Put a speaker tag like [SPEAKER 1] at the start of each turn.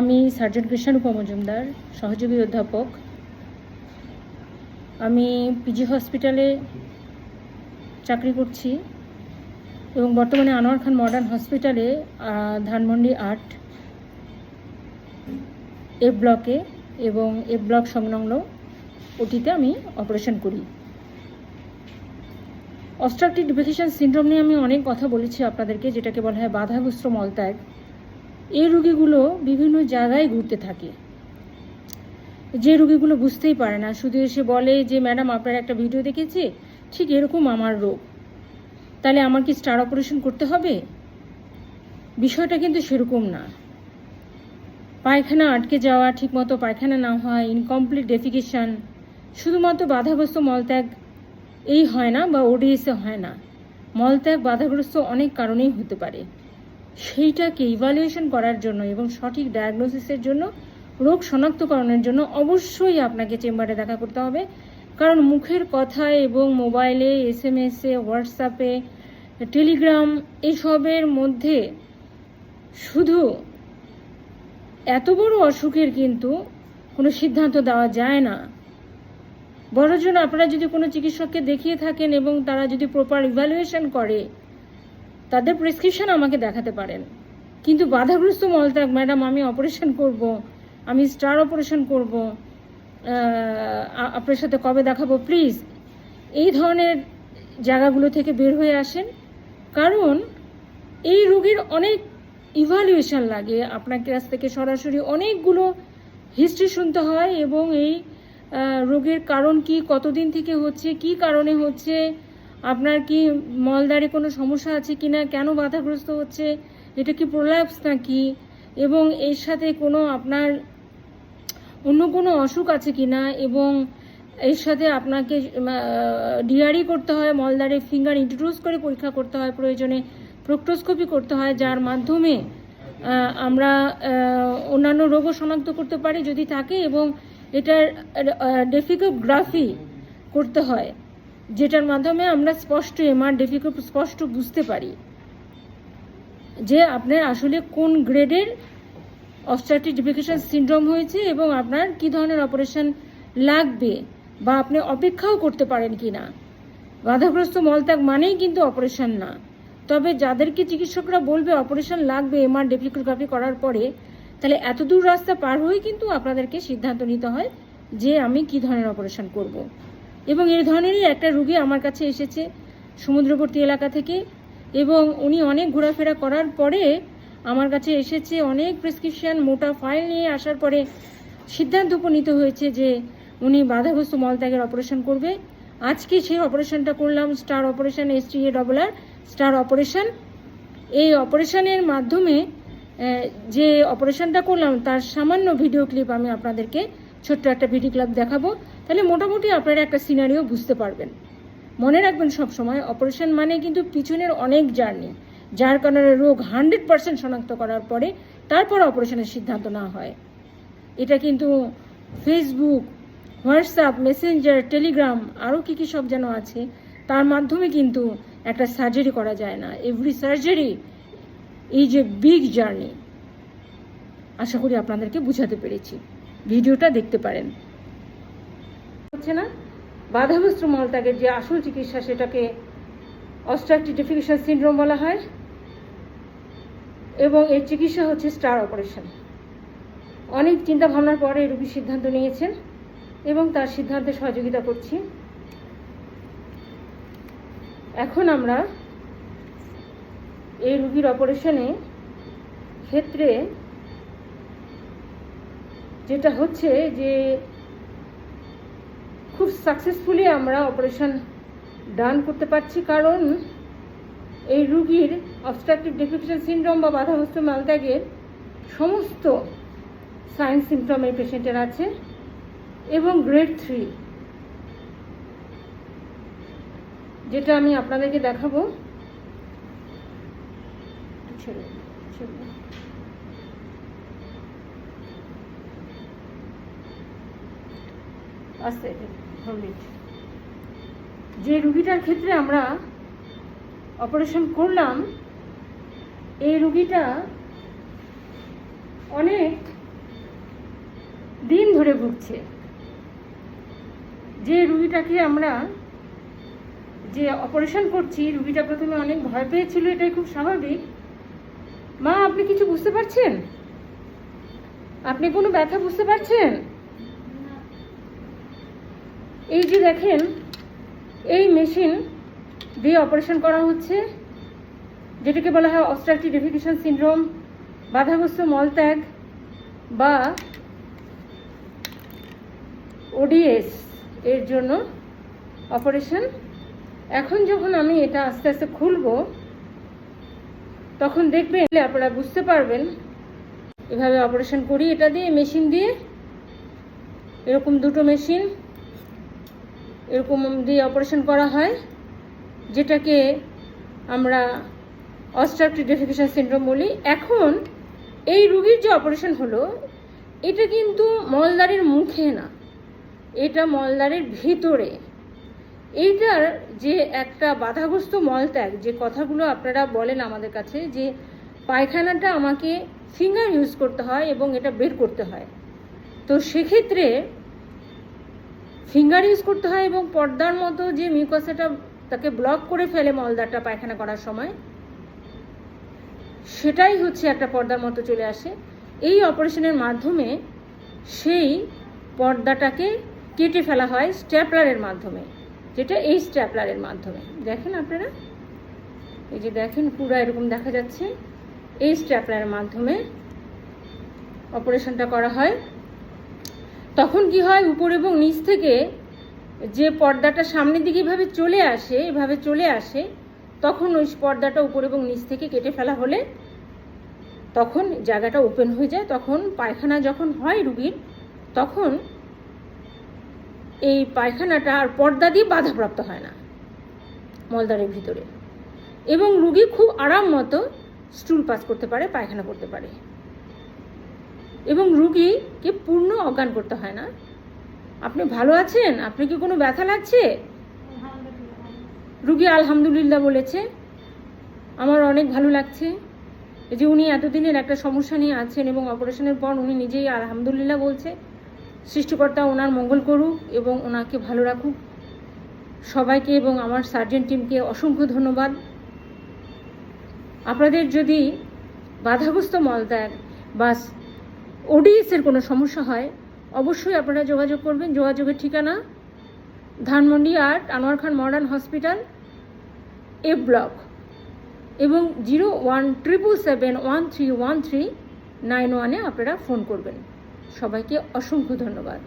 [SPEAKER 1] আমি সার্জন কৃষ্ণরূপ মজুমদার সহযোগী অধ্যাপক। আমি পিজি হসপিটালে চাকরি করছি এবং বর্তমানে আনোয়ার খান মডার্ন হসপিটালে ধানমন্ডি আট এ ব্লকে এবং এ ব্লক সংলগ্ন ওটিতে আমি অপারেশন করি। অবস্ট্রাকটিভ ডিফিকেশন সিনড্রোম নিয়ে আমি অনেক কথা বলেছি আপনাদেরকে, যেটাকে বলা হয় বাধাগ্রস্ত মলত্যাগ। এই রুগীগুলো বিভিন্ন জায়গায় ঘুরতে থাকে। যে রুগীগুলো বুঝতেই পারে না, শুধু এসে বলে যে, ম্যাডাম, আপনার একটা ভিডিও দেখেছি, ঠিক এরকম আমার রোগ। তাহলে আমার কি স্টার অপারেশন করতে হবে? বিষয়টা কিন্তু সেরকম না। পায়খানা আটকে যাওয়া, ঠিকমতো পায়খানা না হয় ইনকমপ্লিট ডেফিকেশন শুধুমাত্র বাধাগ্রস্ত মলত্যাগ, এই হয় না বা ওডিএসে হয় না। মলত্যাগ বাধাগ্রস্ত অনেক কারণেই হতে পারে। সেইটাকে ইভালুয়েশন করার জন্য এবং সঠিক ডায়াগনোসিসের জন্য, রোগ শনাক্তকরণের জন্য অবশ্যই আপনাকে চেম্বারে দেখা করতে হবে। কারণ মুখের কথায় এবং মোবাইলে এস এম এসে হোয়াটসঅ্যাপে টেলিগ্রাম এসবের মধ্যে শুধু এত বড় অসুখের কিন্তু কোনো সিদ্ধান্ত দেওয়া যায় না। বড় জন্য আপনারা যদি কোনো চিকিৎসককে দেখিয়ে থাকেন এবং তারা যদি প্রপার ইভ্যালুয়েশন করে তাদের প্রেসক্রিপশন আমাকে দেখাতে পারেন। কিন্তু বাধাগ্রস্ত মলত্যাগ, ম্যাডাম, আমি অপারেশন করব, আমি স্টার অপারেশন করব আপনার সাথে কবে দেখাবো প্লিজ এই ধরনের জায়গাগুলো থেকে বের হয়ে আসেন। কারণ এই রোগীর অনেক ইভালুয়েশন লাগে। আপনার কাছ থেকে সরাসরি অনেকগুলো হিস্ট্রি শুনতে হয় এবং এই রোগের কারণ কি, কতদিন থেকে হচ্ছে, কি কারণে হচ্ছে আপনার কি মলদারে কোনো সমস্যা আছে কি না কেন বাধাগ্রস্ত হচ্ছে? এটা কি প্রোল্যাপস নাকি? এবং এর সাথে কোনো আপনার অন্য কোনো অসুখ আছে কি না এবং এর সাথে আপনাকে ডিআরই করতে হয় মলদারে ফিঙ্গার ইন্ট্রোডিউস করে পরীক্ষা করতে হয়, প্রয়োজনে প্রোক্টোস্কোপি করতে হয়, যার মাধ্যমে আমরা অন্যান্য রোগও শনাক্ত করতে পারি যদি থাকে এবং এটার ডেফিকোগ্রাফি করতে হয়। যেটার মাধ্যমে আমরা স্পষ্ট এমআর ডেফিকো স্পষ্ট বুঝতে পারি যে আপনার আসলে কোন গ্রেডের অবস্ট্রাকটিভ ডিফিকেশন সিন্ড্রোম হয়েছে এবং আপনার কি ধরনের অপারেশন লাগবে বা আপনি অপেক্ষাও করতে পারেন কি না বাধাগ্রস্ত মলত্যাগ মানেই কিন্তু অপারেশন না তবে যাদেরকে চিকিৎসকরা বলবে অপারেশন লাগবে, এমআর ডেফিকোগ্রাফি করার পরে, তাহলে এত দূর রাস্তা পার হয়ে কিন্তু আপনাদেরকে সিদ্ধান্ত নিতে হয় যে আমি কি ধরনের অপারেশন করব। এবং এই ধরনেরই একটা রুগী আমার কাছে এসেছে সমুদ্রবর্তী এলাকা থেকে এবং উনি অনেক ঘোরাফেরা করার পরে আমার কাছে এসেছে, অনেক প্রেসক্রিপশান মোটা ফাইল নিয়ে আসার পরে সিদ্ধান্ত উপনীত হয়েছে যে উনি বাধাগ্রস্ত মলত্যাগের অপারেশন করবে। আজকে সেই অপারেশনটা করলাম star operation S T A double R star operation এই অপারেশনের মাধ্যমে যে অপারেশনটা করলাম, তার সামান্য ভিডিও ক্লিপ আমি আপনাদেরকে, ছোট্ট একটা ভিডিও ক্লিপ দেখাবো। তাহলে মোটামুটি আপনারা একটা সিনারিও বুঝতে পারবেন। মনে রাখবেন সব সময় অপারেশন মানে কিন্তু পিছনের অনেক জার্নি যার কারণে রোগ হান্ড্রেড পার্সেন্ট শনাক্ত করার পরে তারপর অপারেশনের সিদ্ধান্ত না হয়। এটা কিন্তু ফেসবুক হোয়াটসঅ্যাপ মেসেঞ্জার টেলিগ্রাম আরও কী কী সব যেন আছে, তার মাধ্যমে কিন্তু একটা সার্জারি করা যায় না। এভরি সার্জারি এই যে বিগ জার্নি আশা করি আপনাদেরকে বুঝাতে পেরেছি। ভিডিওটা দেখতে পারেন। হচ্ছে না? বাধাগ্রস্ত মলত্যাগের যে আসল চিকিৎসা সেটাকে অবস্ট্রাকটিভ ডেফিকেশন সিনড্রোম বলা হয় এবং এর চিকিৎসা হচ্ছে স্টার অপারেশন। অনেক চিন্তা ভাবনার পরে রোগী সিদ্ধান্ত নিয়েছেন এবং তার সিদ্ধান্তে সহযোগিতা করছি। এখন আমরা এই রুগীর অপারেশনে ক্ষেত্রে যেটা হচ্ছে যে সাকসেসফুলি আমরা অপারেশন ডান করতে পারছি, কারণ এই রুগীর অবস্ট্রাকটিভ ডেফিকেশন সিনড্রোম বা বাধাগ্রস্ত মালত্যাগের সমস্ত সাইন সিমটম এই পেশেন্টের আছে, এবং গ্রেড থ্রি যেটা আমি আপনাদেরকে দেখাবো। ছেড়ে ছেড়ে আস্তে যে রুগীটার ক্ষেত্রে আমরা অপারেশন করলাম, এই রুগীটা অনেক দিন ধরে ভুগছে। যে রুগীটাকে আমরা যে অপারেশন করছি, রুগীটা প্রথমে অনেক ভয় পেয়েছিল, এটাই খুব স্বাভাবিক। মা, আপনি কিছু বুঝতে পারছেন? আপনি কোনো ব্যথা বুঝতে পারছেন? এই যে দেখেন, এই মেশিন দিয়ে অপারেশন করা হচ্ছে, যেটাকে বলা হয় অবস্ট্রাকটিভ ডেফিকেশন সিনড্রোম বাধাগ্রস্ত মলত্যাগ বা ওডিএস এর জন্য অপারেশন। এখন যখন আমি এটা আস্তে আস্তে খুলবো, তখন দেখবেন আপনারা বুঝতে পারবেন এভাবে অপারেশন করি। এটা দিয়ে মেশিন দিয়ে এরকম দুটো মেশিন এরকম দিয়ে অপারেশন করা হয়, যেটাকে আমরা অবস্ট্রাকটিভ ডেফিকেশন সিনড্রোম বলি। এখন এই রুগীর যে অপারেশন হলো, এটা কিন্তু মলদারের মুখে না, এটা মলদারের ভিতরে। এইটার যে একটা বাধাগ্রস্ত মলত্যাগ, যে কথাগুলো আপনারা বলেন আমাদের কাছে, যে পায়খানাটা আমাকে ফিঙ্গার ইউজ করতে হয় এবং এটা বের করতে হয়। তো সেক্ষেত্রে ফিঙ্গার ইউজ করতে হয় এবং পর্দার মতো যে মিউকাসাটা তাকে ব্লক করে ফেলে মলদারটা পায়খানা করার সময়, সেটাই হচ্ছে একটা পর্দার মতো চলে আসে। এই অপারেশনের মাধ্যমে সেই পর্দাটাকে কেটে ফেলা হয় স্ট্যাপলারের মাধ্যমে, যেটা এই স্ট্যাপলারের মাধ্যমে। দেখেন আপনারা? এই যে দেখেন, পুরো এরকম দেখা যাচ্ছে। এই স্ট্যাপলারের মাধ্যমে অপারেশনটা করা হয়। তখন কি হয় উপর এবং নিচ থেকে যে পর্দাটা সামনের দিকে এভাবে চলে আসে, এভাবে চলে আসে, তখন ওই পর্দাটা উপর এবং নিচ থেকে কেটে ফেলা হলে তখন জায়গাটা ওপেন হয়ে যায়। তখন পায়খানা যখন হয় রুগীর, তখন এই পায়খানাটা আর পর্দা দিয়ে বাধাপ্রাপ্ত হয় না মলদারের ভিতরে। এবং রুগী খুব আরাম মতো স্টুল পাস করতে পারে, পায়খানা করতে পারে। এবং রুগীকে পূর্ণ অজ্ঞান করতে হয় না। আপনি ভালো আছেন? আপনি কি কোনো ব্যথা লাগছে? রুগী আলহামদুলিল্লাহ বলেছে, আমার অনেক ভালো লাগছে। এই যে উনি এতদিনের একটা সমস্যা নিয়ে আছেন এবং অপারেশনের পর উনি নিজেই আলহামদুলিল্লাহ বলছে, সৃষ্টিকর্তা ওনার মঙ্গল করুক এবং ওনাকে ভালো রাখুক। সবাইকে এবং আমার সার্জন টিমকে অসংখ্য ধন্যবাদ। আপনাদের যদি বাধাগ্রস্ত মলত্যাগ বা ওডিএসের কোনো সমস্যা হয়, অবশ্যই আপনারা যোগাযোগ করবেন। যোগাযোগের ঠিকানা, Dhanmondi art Anwar Khan modern hospital, A block. এবং zero one triple seven one three one three nine ওয়ানে আপনারা ফোন করবেন। সবাইকে অসংখ্য ধন্যবাদ।